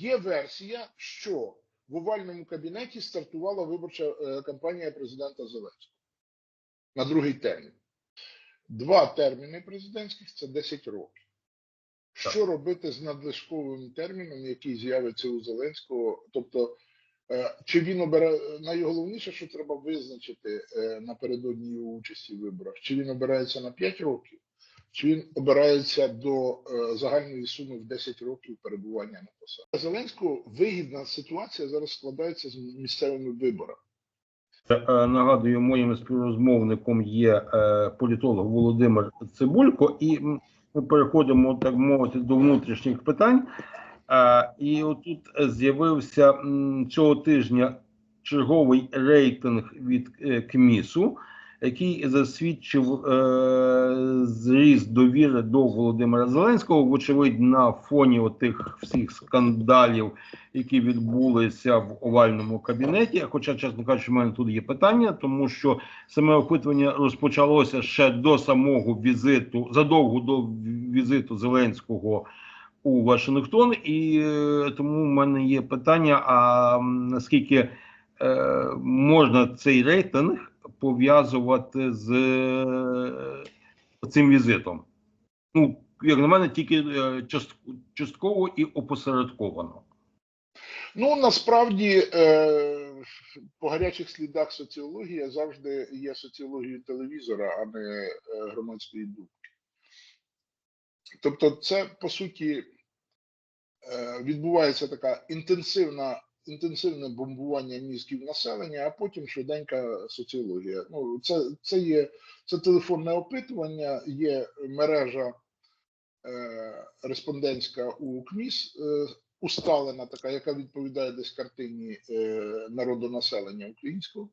є версія, що в овальному кабінеті стартувала виборча е, кампанія президента Зеленського на другий термін. Два терміни президентських це 10 років. Що робити з надлишковим терміном, який з'явиться у Зеленського? Тобто, е, чи він обере найголовніше, що треба визначити е, напередодні його участі в виборах, чи він обирається на 5 років, чи він обирається до е, загальної суми в 10 років перебування на посаді. Зеленського вигідна ситуація зараз складається з місцевими виборами. Е, Нагадую, моїм співрозмовником є е, політолог Володимир Цибулько, і ми переходимо, так мовити, до внутрішніх питань. Е, І отут з'явився цього тижня черговий рейтинг від е, КМІСу, який засвідчив е, зріст довіри до Володимира Зеленського, вочевидь, на фоні отих всіх скандалів, які відбулися в овальному кабінеті. Хоча, чесно кажучи, в мене тут є питання, тому що саме опитування розпочалося ще до самого візиту, задовго до візиту Зеленського у Вашингтон, і е, тому в мене є питання: а наскільки е, можна цей рейтинг пов'язувати з е, цим візитом? Ну, як на мене, тільки е, частково і опосередковано. Ну насправді е, по гарячих слідах соціологія завжди є соціологією телевізора, а не громадської думки. Тобто, це по суті відбувається така інтенсивна, інтенсивне бомбування мізків населення, а потім швиденька соціологія. Ну, це, це є це телефонне опитування, є мережа е, респондентська у КМІС. Е, усталена така, яка відповідає десь картині е, народонаселення українського,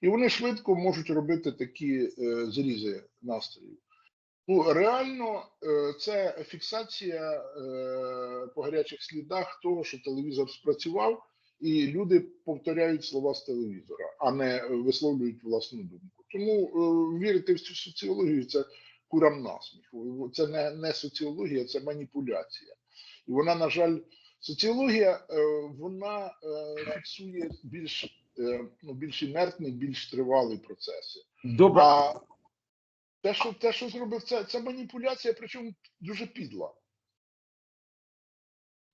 і вони швидко можуть робити такі е, зрізи настроїв. Ну, реально, е, це фіксація е, по гарячих слідах того, що телевізор спрацював, і люди повторяють слова з телевізора, а не висловлюють власну думку. Тому е, вірити в цю соціологію це курам насміх. Це не, не соціологія, це маніпуляція. І вона, на жаль, соціологія вона фіксує більш, ну, більш інертні, більш тривалі процеси. Добре, А те, що, те, що зробив, це, це маніпуляція, причому дуже підла.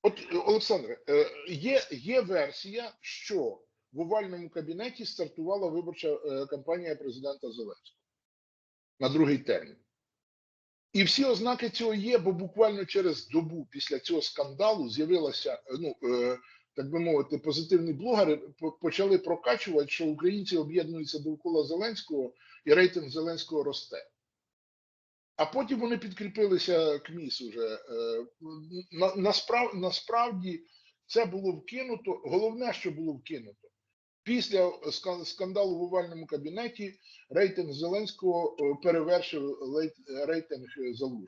От, е, Олександре, е, є, є версія, що в овальному кабінеті стартувала виборча е, кампанія президента Зеленського на другий термін. І всі ознаки цього є, бо буквально через добу після цього скандалу з'явилася, ну, так би мовити, позитивні блогери почали прокачувати, що українці об'єднуються довкола Зеленського і рейтинг Зеленського росте. А потім вони підкріпилися КМІС уже. Е, На, насправ, насправді це було вкинуто. Головне, що було вкинуто. Після ска- скандалу в овальному кабінеті рейтинг Зеленського е, перевершив рейтинг Залужного,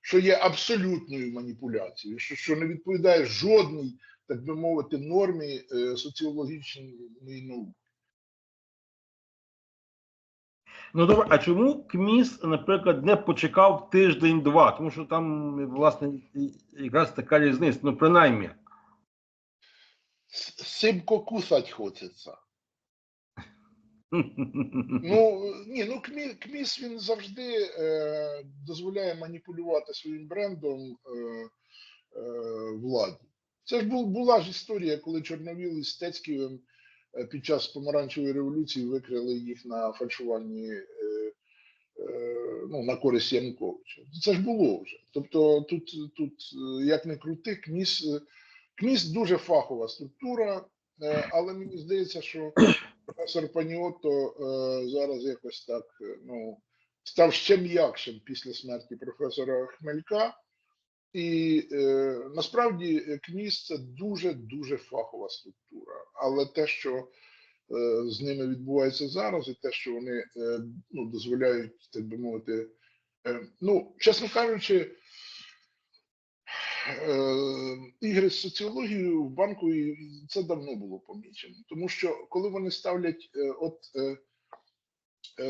що є абсолютною маніпуляцією, що, що не відповідає жодній, так би мовити, нормі е, соціологічної науки. Ну добре, а чому КМІС, наприклад, не почекав тиждень-два? Тому що там, власне, якраз така різниця, ну принаймні. Симко кусать хочеться. Ну ні, ну КМІ, КМІС він завжди е, дозволяє маніпулювати своїм брендом е, е, владі. Це ж бу, була ж історія, коли Чорновіл із Стецьківим під час помаранчевої революції викрили їх на фальшуванні е, е, ну, на користь Януковича. Це ж було вже. Тобто, тут, тут е, як не крути, КМІС, е, КМІС дуже фахова структура, е, але мені здається, що професор Паніотто е, зараз якось так е, ну, став ще м'якшим після смерті професора Хмелька. І е, насправді КМІС це дуже дуже фахова структура. Але те, що е, з ними відбувається зараз, і те, що вони е, ну, дозволяють, так би мовити, е, ну, чесно кажучи, е, ігри з соціологією в банку і це давно було помічено. Тому що коли вони ставлять, е, от е,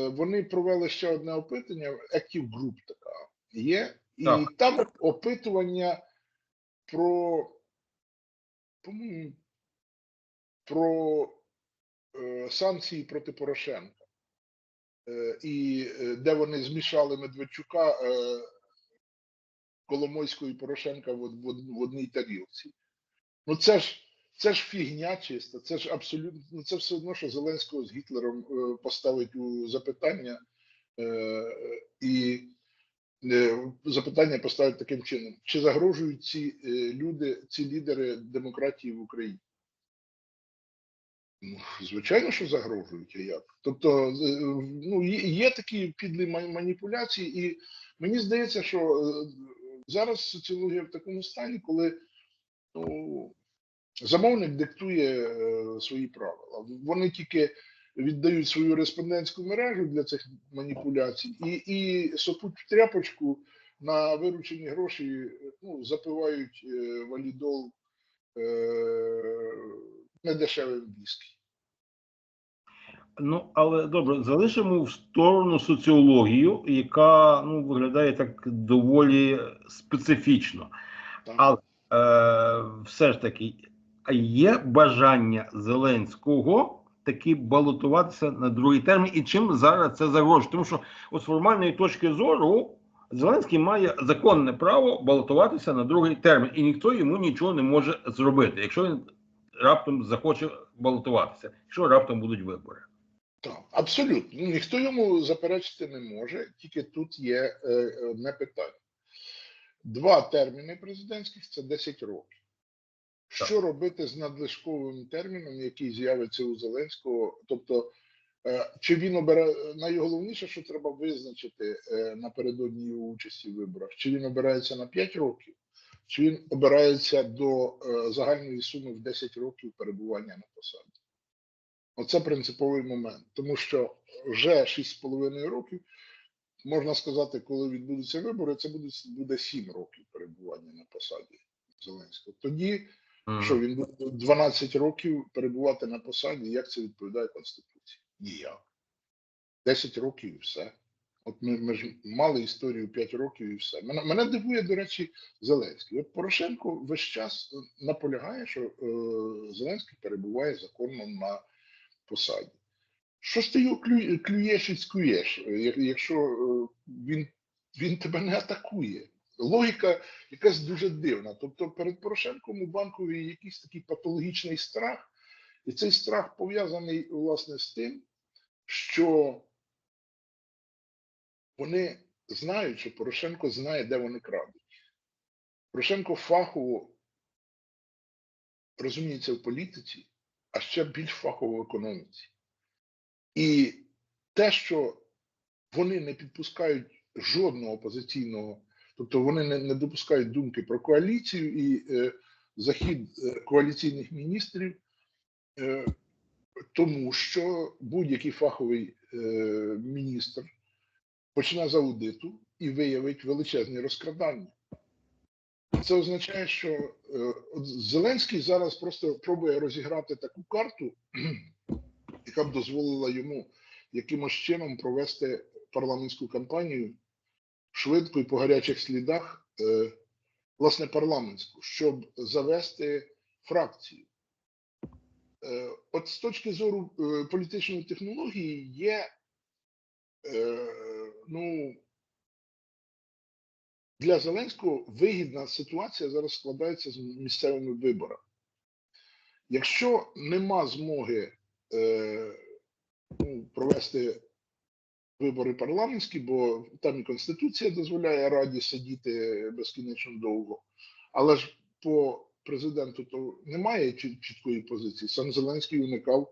вони провели ще одне опитування, Active Group така є, і Так. там опитування про про е, санкції проти Порошенка. Е, і е, де вони змішали Медведчука, е, Коломойського і Порошенка в, в, в одній тарілці. Ну це ж це ж фігня чиста, це ж абсолютно ну, це все одно, що Зеленського з Гітлером е, поставить у запитання е, і запитання поставить таким чином: чи загрожують ці е, люди, ці лідери демократії в Україні? Ну, звичайно, що загрожують, а як? Тобто, е, ну, є, такі підлі маніпуляції, і мені здається, що е, зараз соціологія в такому стані, коли ну, замовник диктує е, свої правила. Вони тільки віддають свою респондентську мережу для цих маніпуляцій і, і сопуть в тряпочку на виручені гроші, ну, запивають е, валідол е, недешевим віскі. Ну, але добре, залишимо в сторону соціологію, яка ну, виглядає так доволі специфічно. Так. Але е, все ж таки, є бажання Зеленського таки балотуватися на другий термін, і чим зараз це загрожує? Тому що з формальної точки зору Зеленський має законне право балотуватися на другий термін, і ніхто йому нічого не може зробити, якщо він раптом захоче балотуватися, якщо раптом будуть вибори. Так, абсолютно. Ніхто йому заперечити не може, тільки тут є е, одне питання. Два терміни президентських це 10 років. Що робити з надлишковим терміном, який з'явиться у Зеленського? Тобто, е, чи він обере найголовніше, що треба визначити е, напередодні його участі в виборах, чи він обирається на 5 років, чи він обирається до е, загальної суми в 10 років перебування на посаді? Оце принциповий момент, тому що вже 6,5 років, можна сказати, коли відбудуться вибори, це буде 7 років перебування на посаді Зеленського. Тоді, Мгм. що він буде 12 років перебувати на посаді, як це відповідає Конституції? Ніяк. 10 років і все. От ми, ми ж мали історію 5 років і все. Мене, мене дивує, до речі, Зеленський. От Порошенко весь час наполягає, що е, Зеленський перебуває законно на посаді. Що ж ти його клюєш і цькуєш, е, якщо е, він, він тебе не атакує? Логіка якась дуже дивна. Тобто перед Порошенком у банкові якийсь такий патологічний страх, і цей страх пов'язаний власне з тим, що вони знають, що Порошенко знає, де вони крадуть. Порошенко фахово розуміється в політиці, а ще більш фахово в економіці. І те, що вони не підпускають жодного опозиційного, тобто вони не, не допускають думки про коаліцію і е, захід е, коаліційних міністрів, е, тому що будь-який фаховий е, міністр почне з аудиту і виявить величезні розкрадання. Це означає, що е, Зеленський зараз просто пробує розіграти таку карту, яка б дозволила йому якимось чином провести парламентську кампанію швидко і по гарячих слідах, е, власне, парламентську, щоб завести фракцію. Е, от з точки зору е, політичної технології є ну, для Зеленського вигідна ситуація зараз складається з місцевими виборами. Якщо нема змоги ну, провести вибори парламентські, бо там і Конституція дозволяє Раді сидіти безкінечно довго, але ж по президенту то немає чіткої позиції. Сам Зеленський уникав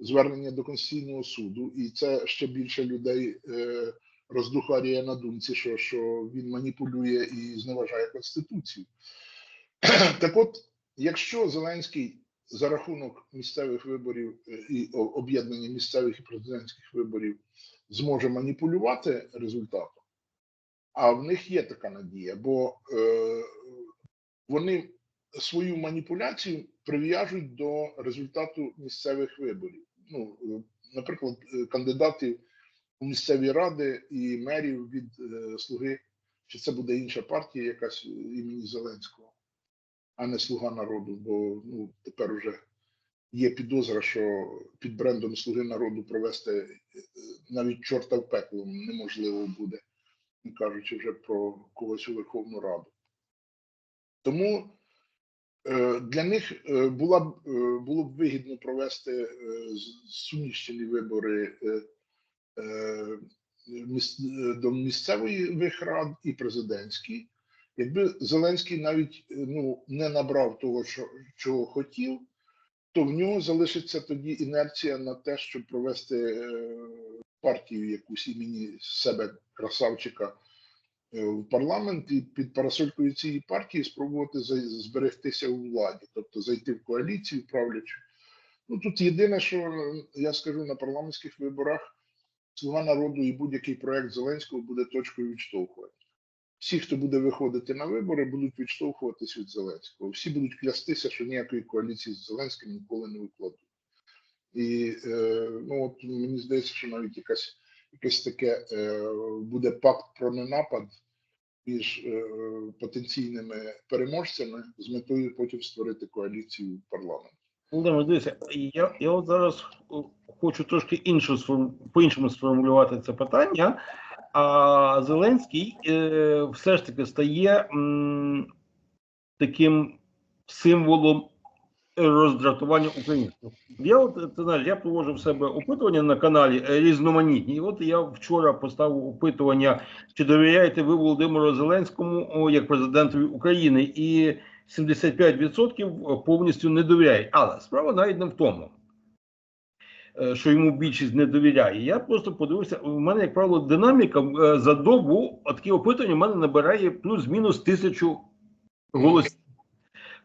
звернення до Конституційного суду, і це ще більше людей е, роздухарює на думці, що, що він маніпулює і зневажає Конституцію. Так от, якщо Зеленський за рахунок місцевих виборів е, і об'єднання місцевих і президентських виборів зможе маніпулювати результатом, а в них є така надія, бо е, вони свою маніпуляцію прив'яжуть до результату місцевих виборів. Ну, е, наприклад, е, кандидатів у місцеві ради і мерів від е, слуги, чи це буде інша партія, якась імені Зеленського. А не слуга народу, бо ну, тепер вже є підозра, що під брендом Слуги народу провести е, навіть чорта в пекло неможливо буде, не кажучи вже про когось у Верховну Раду. Тому е, для них е, була було б вигідно провести суміщені вибори до місцевих рад і президентські. Якби Зеленський навіть е, ну, не набрав того, що, чого хотів, то в нього залишиться тоді інерція на те, щоб провести е, партію якусь імені себе красавчика е, в парламент і під парасолькою цієї партії спробувати зберегтися у владі, тобто зайти в коаліцію правлячу. Ну тут єдине, що я скажу на парламентських виборах, слуга народу і будь-який проект Зеленського буде точкою відштовхування. Всі, хто буде виходити на вибори, будуть відштовхуватись від Зеленського. Всі будуть клястися, що ніякої коаліції з Зеленським ніколи не викладуть. І е, ну от мені здається, що навіть якась якесь таке е, буде пакт про ненапад між е, потенційними переможцями з метою потім створити коаліцію в парламенті. Володимир, дивися, я, я от зараз хочу трошки інше сформ- по-іншому сформулювати це питання. А Зеленський е, все ж таки стає таким символом роздратування українців. Я от ти знаєш, я проводжу в себе опитування на каналі різноманітні. І от я вчора поставив опитування, чи довіряєте ви Володимиру Зеленському як президентові України, і 75% повністю не довіряють. Але справа навіть не в тому, що йому більшість не довіряє. Я просто подивився, у мене, як правило, динаміка е, за добу, такі опитування в мене набирає плюс-мінус тисячу голосів.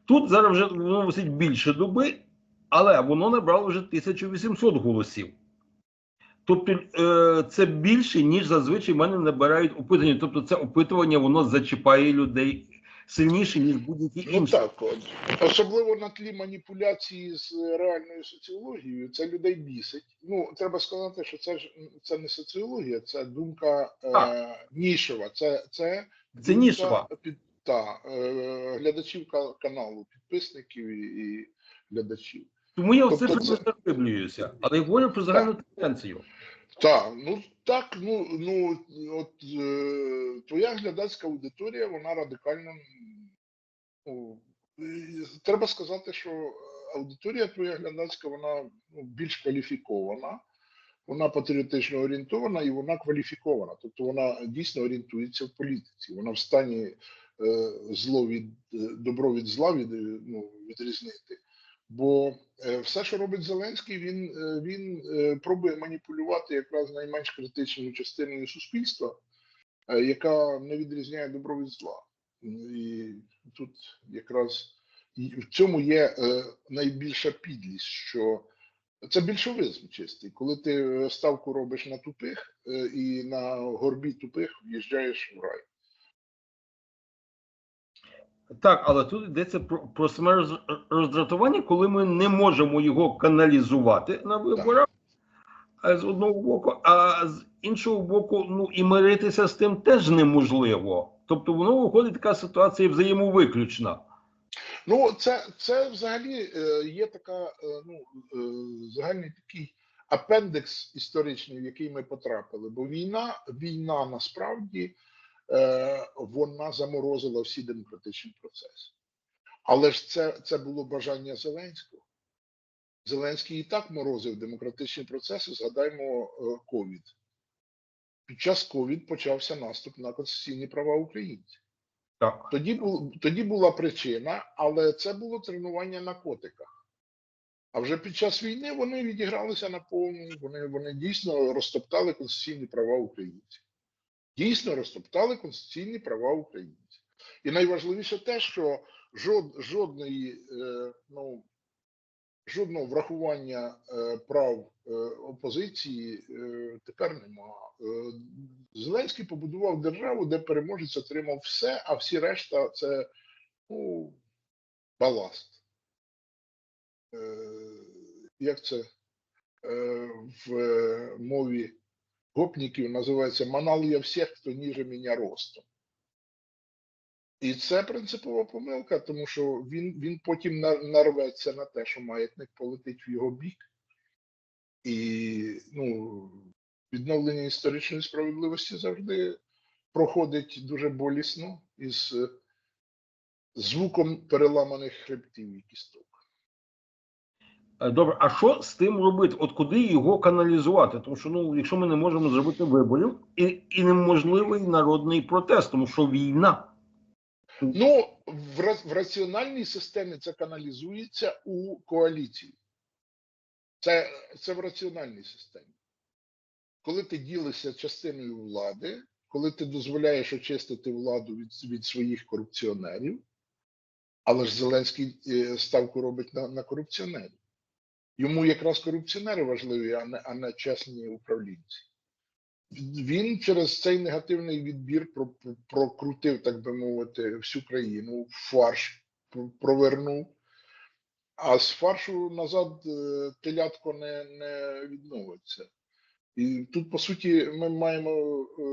Тут зараз вже воно висить більше доби, але воно набрало вже 1800 голосів. Тобто е, це більше, ніж зазвичай в мене набирають опитування. Тобто це опитування воно зачіпає людей сильніше, ніж будь-які Ну так, от. особливо на тлі маніпуляції з реальною соціологією, це людей бісить. Ну, треба сказати, що це ж це не соціологія, це думка е, нішева. Це, це, Це нішева. Під, та, е, глядачів ка- каналу, підписників і, і глядачів. Тому я в Тобто цифрах це- не заглиблююся, але я говорю про загальну тенденцію. Так, ну так, ну, ну от е, твоя глядацька аудиторія, вона радикально. Ну, треба сказати, що аудиторія твоя глядацька, вона ну, більш кваліфікована, вона патріотично орієнтована і вона кваліфікована. Тобто вона дійсно орієнтується в політиці. Вона в стані е, зло від е, добро від зла від, ну, відрізнити. Бо е, все, що робить Зеленський, він, е, він е, пробує маніпулювати якраз найменш критичною частиною суспільства, яка не відрізняє добро від зла. І тут якраз в цьому є найбільша підлість, що це більшовизм чистий. Коли ти ставку робиш на тупих і на горбі тупих в'їжджаєш в рай. Так, але тут йдеться про, про саме роздратування, коли ми не можемо його каналізувати на виборах а з одного боку, а з іншого боку, ну і миритися з тим теж неможливо. Тобто воно виходить така ситуація взаємовиключна. Ну, це, це взагалі е, є така, е, ну, е, загальний такий апендекс історичний, в який ми потрапили. Бо війна, війна насправді вона заморозила всі демократичні процеси. Але ж це, це було бажання Зеленського. Зеленський і так морозив демократичні процеси. Згадаймо е, ковід. Під час ковід почався наступ на конституційні права українців. Так. Тоді, бу, тоді була причина, але це було тренування на котиках. А вже під час війни вони відігралися на повну, вони, вони дійсно розтоптали конституційні права українців. Дійсно розтоптали конституційні права українців. І найважливіше те, що жод, жодної, е, ну, жодного врахування е, прав е, опозиції е, тепер нема. Е, Зеленський побудував державу, де переможець отримав все, а всі решта це ну, баласт. Е, як це е, в е, мові гопників називається «манал я всіх, хто ніже мене ростом. І це принципова помилка, тому що він, він потім нарветься на те, що маятник полетить в його бік. І ну, відновлення історичної справедливості завжди проходить дуже болісно із е, звуком переламаних хребтів і кісток. Е, Добре, а що з тим робити? От куди його каналізувати? Тому що ну, якщо ми не можемо зробити виборів, і, і неможливий народний протест, тому що війна. Ну, в, в раціональній системі це каналізується у коаліції. Це, це в раціональній системі. Коли ти ділишся частиною влади, коли ти дозволяєш очистити владу від, від своїх корупціонерів, але ж Зеленський е, ставку робить на, на корупціонерів. Йому якраз корупціонери важливі, а не, а не чесні управлінці. Він через цей негативний відбір про- про- прокрутив, так би мовити, всю країну, фарш провернув. А з фаршу назад е, телятко не, не відновиться. І тут, по суті, ми маємо е,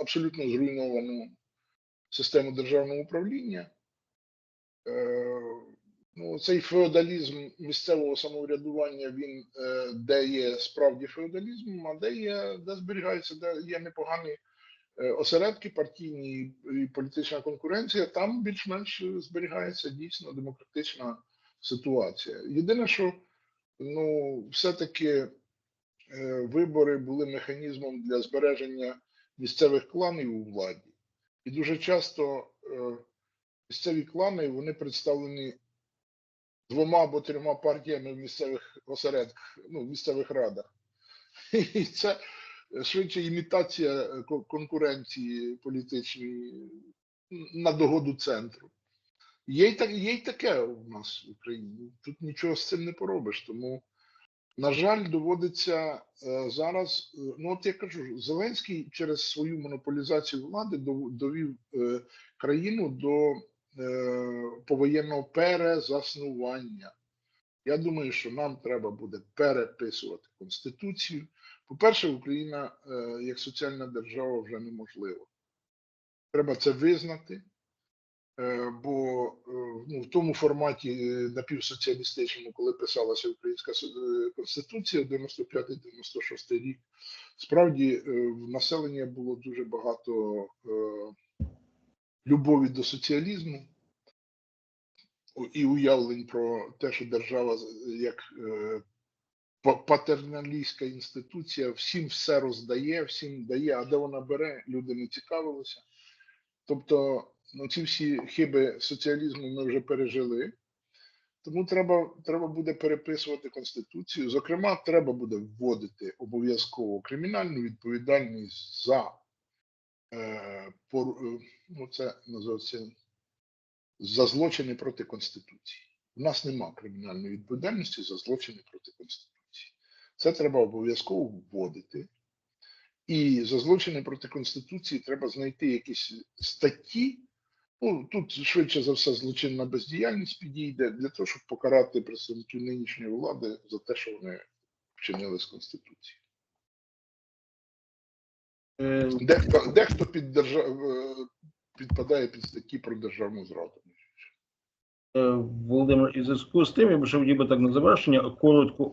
абсолютно зруйновану систему державного управління. Ну, цей феодалізм місцевого самоврядування, він е, де є справді феодалізм, а де є, де зберігається, де є непогані е, осередки партійні і, політична конкуренція, там більш-менш зберігається дійсно демократична ситуація. Єдине, що ну, все-таки е, вибори були механізмом для збереження місцевих кланів у владі. І дуже часто місцеві клани вони представлені двома або трьома партіями в місцевих осередках, ну, в місцевих радах. І це швидше імітація е, конкуренції політичної на догоду центру. Є й, так, є й таке у нас в Україні. Тут нічого з цим не поробиш. Тому, на жаль, доводиться е, зараз. е, Ну, от я кажу, Зеленський через свою монополізацію влади довів країну до повоєнного перезаснування. Я думаю, що нам треба буде переписувати Конституцію. По-перше, Україна е, як соціальна держава вже неможлива. Треба це визнати, е, бо е, ну, в тому форматі е, напівсоціалістичному, коли писалася Українська е, Конституція 95-96 рік, справді е, в населення було дуже багато е, любові до соціалізму і уявлень про те, що держава як е, патерналістська інституція всім все роздає, всім дає, а де вона бере, люди не цікавилися. Тобто, ну, ці всі хиби соціалізму ми вже пережили. Тому треба, треба буде переписувати Конституцію. Зокрема, треба буде вводити обов'язково кримінальну відповідальність за е, е, ну, це називається за злочини проти Конституції. У нас нема кримінальної відповідальності за злочини проти Конституції. Це треба обов'язково вводити. І за злочини проти Конституції треба знайти якісь статті. Ну, тут швидше за все злочинна бездіяльність підійде для того, щоб покарати представників нинішньої влади за те, що вони вчинили з Конституцією. Е, Дехто, дехто під держав... е, підпадає під статті про державну зраду. е, Володимир, і зв'язку з тим, я б ще хотів би так на завершення коротко